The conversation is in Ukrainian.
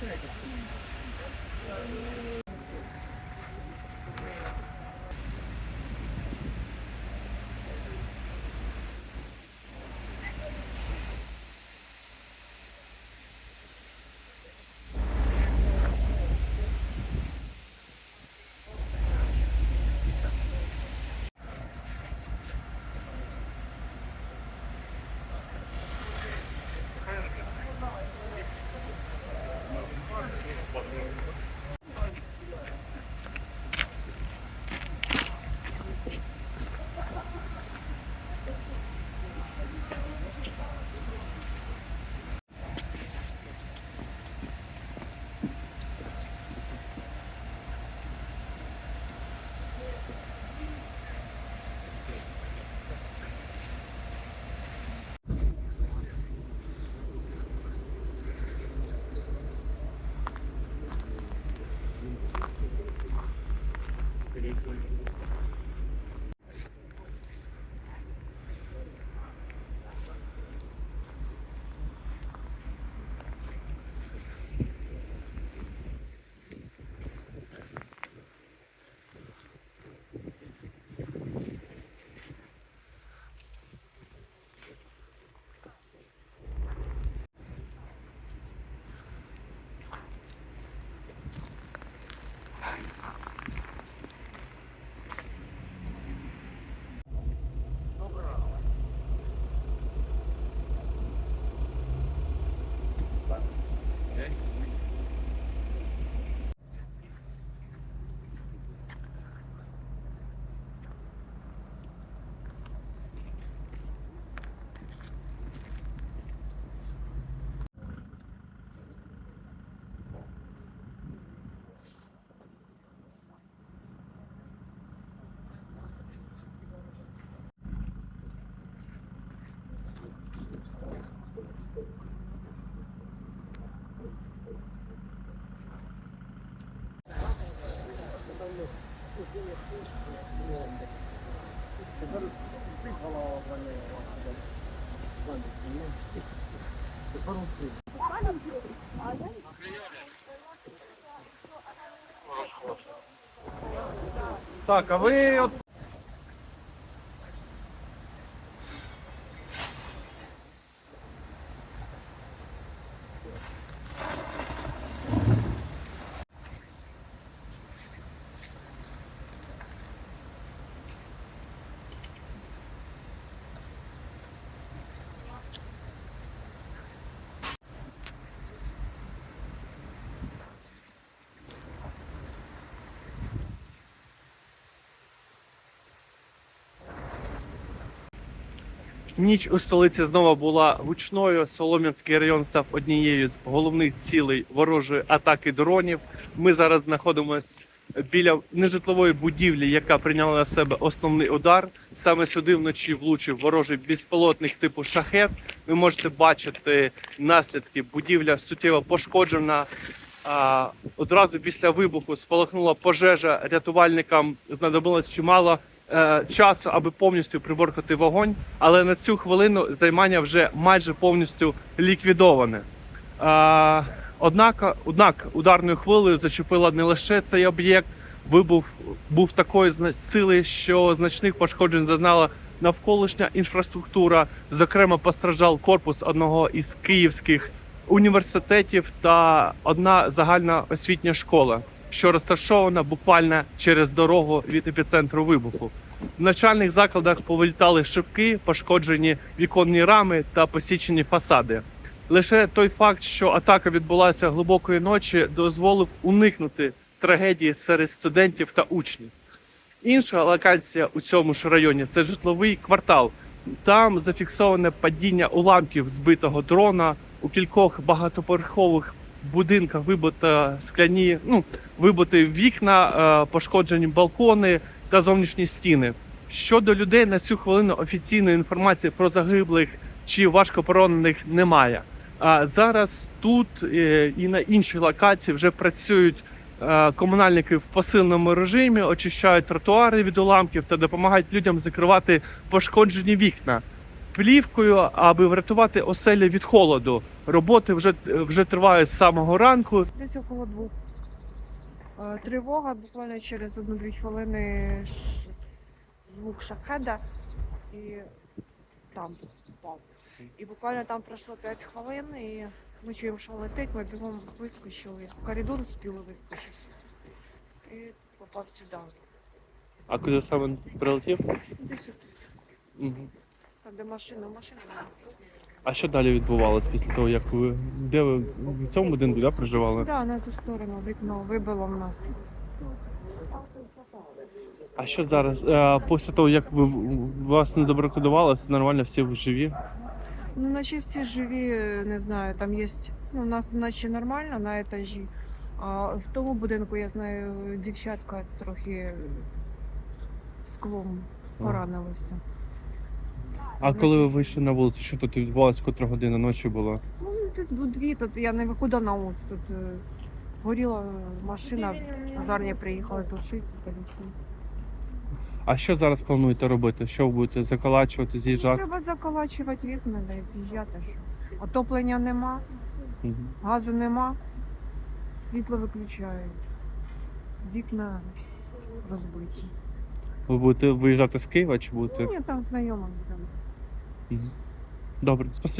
うん。equal to Так, а ви от Ніч у столиці знову була гучною. Солом'янський район став однією з головних цілей ворожої атаки дронів. Ми зараз знаходимося біля нежитлової будівлі, яка прийняла на себе основний удар. Саме сюди вночі влучив ворожий безпілотник типу шахет. Ви можете бачити наслідки. Будівля суттєво пошкоджена. Одразу після вибуху спалахнула пожежа. Рятувальникам знадобилось чимало часу, аби повністю приборкати вогонь. Але на цю хвилину займання вже майже повністю ліквідоване. А, однак, однак ударною хвилею зачепила не лише цей об'єкт. Вибух був такої сили, що значних пошкоджень зазнала навколишня інфраструктура. Зокрема, постраждав корпус одного із київських університетів та одна загальна освітня школа, що розташована буквально через дорогу від епіцентру вибуху. В навчальних закладах повилітали шибки, пошкоджені віконні рами та посічені фасади. Лише той факт, що атака відбулася глибокої ночі, дозволив уникнути трагедії серед студентів та учнів. Інша локація у цьому ж районі це житловий квартал. Там зафіксоване падіння уламків збитого дрона у кількох багатоповерхових будинках вибито скляні, ну вибиті вікна, е, пошкоджені балкони та зовнішні стіни. Щодо людей на цю хвилину офіційної інформації про загиблих чи важкопоранених немає. А зараз тут е, і на іншій локації вже працюють е, комунальники в посиленому режимі, очищають тротуари від уламків та допомагають людям закривати пошкоджені вікна плівкою, аби врятувати оселі від холоду. Роботи вже, вже тривають з самого ранку. Десь около двох. Е, Тривога буквально через одну-дві хвилини звук шахеда і там впав. І буквально там пройшло 5 хвилин, і ми чуємо, що летить, ми бігом вискочили. В коридор успіли вискочити. І попав сюди. А куди саме прилетів? Десь от, Мгм. там, де машина, машина. А що далі відбувалось після того, як ви де ви в цьому будинку да, проживали? Так, на ту сторону вікно вибило в нас. А що зараз? Е, після того, як ви вас не забарикадували, все нормально, всі живі? Ну, наче всі живі, не знаю, там є. Ну, у нас наче нормально на етажі. А в тому будинку, я знаю, дівчатка трохи склом поранилися. А коли ви вийшли на вулицю, що тут відбувалося, котра година ночі була? Ну, тут ну, дві, тут я не куди на вулицю. Тут е, горіла машина, пожарні приїхали тушити поліцію. А що зараз плануєте робити? Що ви будете заколачувати, з'їжджати? Треба заколачувати вікна, да і з'їжджати. що. Отоплення нема, Мгм. газу нема, світло виключають. Вікна розбиті. Ви будете виїжджати з Києва чи будете? Ні, там знайомим будемо. Добре, спасибо.